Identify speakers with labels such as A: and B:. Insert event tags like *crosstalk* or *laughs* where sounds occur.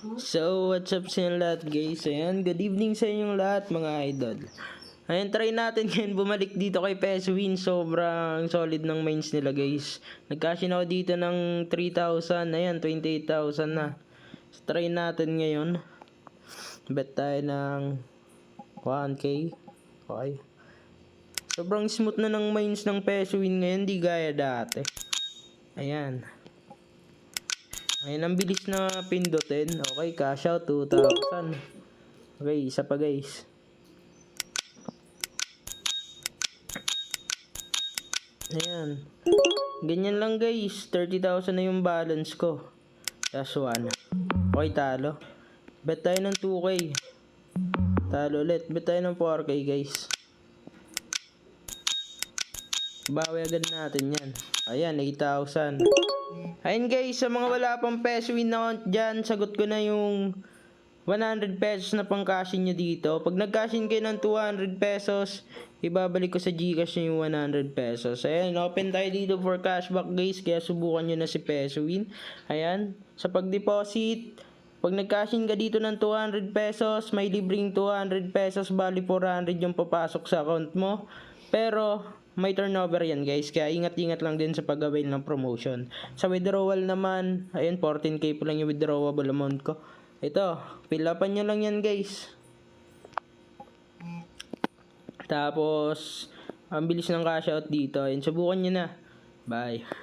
A: So, what's up sa lahat guys? Ayan, good evening sa inyong lahat mga idol. Ayan, try natin *laughs* ngayon bumalik dito kay Peswin. Sobrang solid ng mains nila guys. Nagkashin ako dito ng 3,000. Ayan, 28,000 na. So, try natin ngayon. Bet tayo ng 1K. Okay. Sobrang smooth na ng mains ng Peswin ngayon. Di gaya dati. Ayan. Ayun, ang bilis na pindutin. Okay, cash out 2,000. Okay, isa pa guys. Ayan. Ganyan lang guys. 30,000 na yung balance ko. That's one. Okay, talo. Bet tayo ng 2K. Talo ulit. Bet tayo ng 4K guys. Bawi agad natin yan. Ayan, 8,000. Ayun guys, sa mga wala pang peso win account dyan, sagot ko na yung 100 pesos na pang cashin nyo dito. Pag nag-cashin kayo ng 200 pesos, ibabalik ko sa Gcash nyo yung 100 pesos. Ayan, open tayo dito for cashback guys, kaya subukan nyo na si peso win. Ayan, sa pag-deposit, pag nag-cashin ka dito ng 200 pesos, may libreng 200 pesos, bali 400 yung papasok sa account mo. Pero, may turnover yan guys, kaya ingat-ingat lang din sa pag-avail ng promotion. Sa withdrawal naman, ayun 14k po lang yung withdrawable amount ko. Ito, pilapan nyo lang yan guys. Tapos, ang bilis ng cash out dito. Ayun, subukan nyo na. Bye.